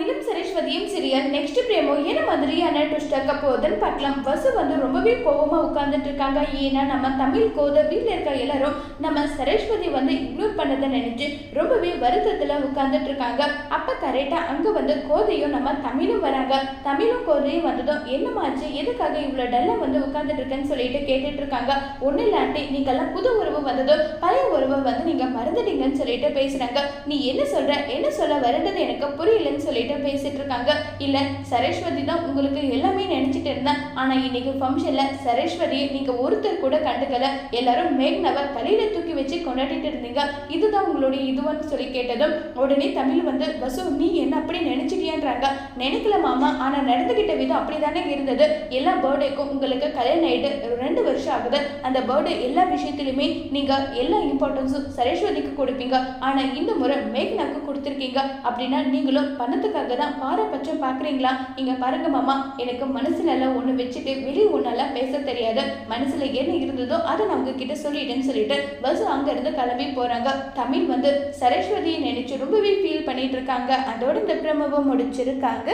தமிழும் சதியும் serial next promo என்ன மாதிரியான ட்விஸ்ட் இருக்க போதுன்னு பார்க்கலாம். வசு வந்து ரொம்பவே கோபமாக உட்காந்துட்டு இருக்காங்க. ஏன்னா நம்ம தமிழ் கோத வீட்டில் இருக்க எல்லாரும் நம்ம சரஸ்வதி வந்து இக்னோர் பண்ணதை நினச்சி ரொம்பவே வருத்தத்தில் உட்காந்துட்டு இருக்காங்க. அப்போ கரெக்டாக அங்கே வந்து கோதையும் நம்ம தமிழும் வராங்க. தமிழும் கோதையும் வந்ததும் என்னமாச்சு எதுக்காக இவ்வளோ டல்லாக வந்து உட்காந்துட்டு இருக்கேன்னு சொல்லிட்டு கேட்டுட்டு இருக்காங்க. ஒன்றும் இல்லாட்டி நீங்கள்லாம் புது உறவு வந்ததும் பழைய உறவை வந்து நீங்கள் மறந்துட்டீங்கன்னு சொல்லிட்டு பேசுகிறாங்க நீ என்ன சொல்கிற என்ன சொல்ல வருந்தது எனக்கு புரியலன்னு சொல்லிட்டு பேசிட்டு இருக்காங்க. இல்ல சரேஸ்வதி தான் உங்களுக்கு எல்லாமே நினைச்சிட்டு இருந்தேன் ஆனா இன்னைக்கு ஃபங்க்ஷன்ல சரஸ்வதியை நீங்க ஒருத்தர் கூட கண்டுக்கல. எல்லாரும் மேக்னவ தலையில தூக்கி வச்சு கொண்டாடிட்டு இருந்தீங்க. இதுதான் உங்களுடைய இதுவான்னு சொல்லி கேட்டதும் உடனே தமிழ் வந்து வசு நீ என்ன அப்படி நினைச்சிட்டியான்றாங்க? நினைக்கல மாமா. ஆனா நடந்துகிட்ட விதம் அப்படிதானே இருந்தது. எல்லா பர்த்டேக்கும் உங்களுக்கு கல்யாணம் ஆயிட்டு ரெண்டு வருஷம் ஆகுது. அந்த பர்த்டே எல்லா விஷயத்திலுமே நீங்க எல்லா இம்பார்ட்டன்ஸும் சரேஸ்வதிக்கு கொடுப்பீங்க. ஆனா இந்த முறை மேக்னாக்கு கொடுத்துருக்கீங்க. அப்படின்னா நீங்களும் பணத்துக்காக தான் பாரபட்சம் பார்க்குறீங்களா? இங்கே பாருங்க மாமா எனக்கு மனசுல எல்லாம் ஒன்று வச்சுட்டு வெளியே ஒன்னால பேச தெரியாது. மனசுல என்ன இருந்ததோ அதை நான் உங்ககிட்ட சொல்லிட்டேன்னு சொல்லிட்டு பஸ் அங்கிருந்து கிளம்பி போறாங்க. தமிழ் வந்து சரஸ்வதியை நினைச்சு ரொம்பவே ஃபீல் பண்ணிட்டு இருக்காங்க. அதோட இந்த பிரமவம் முடிச்சிருக்காங்க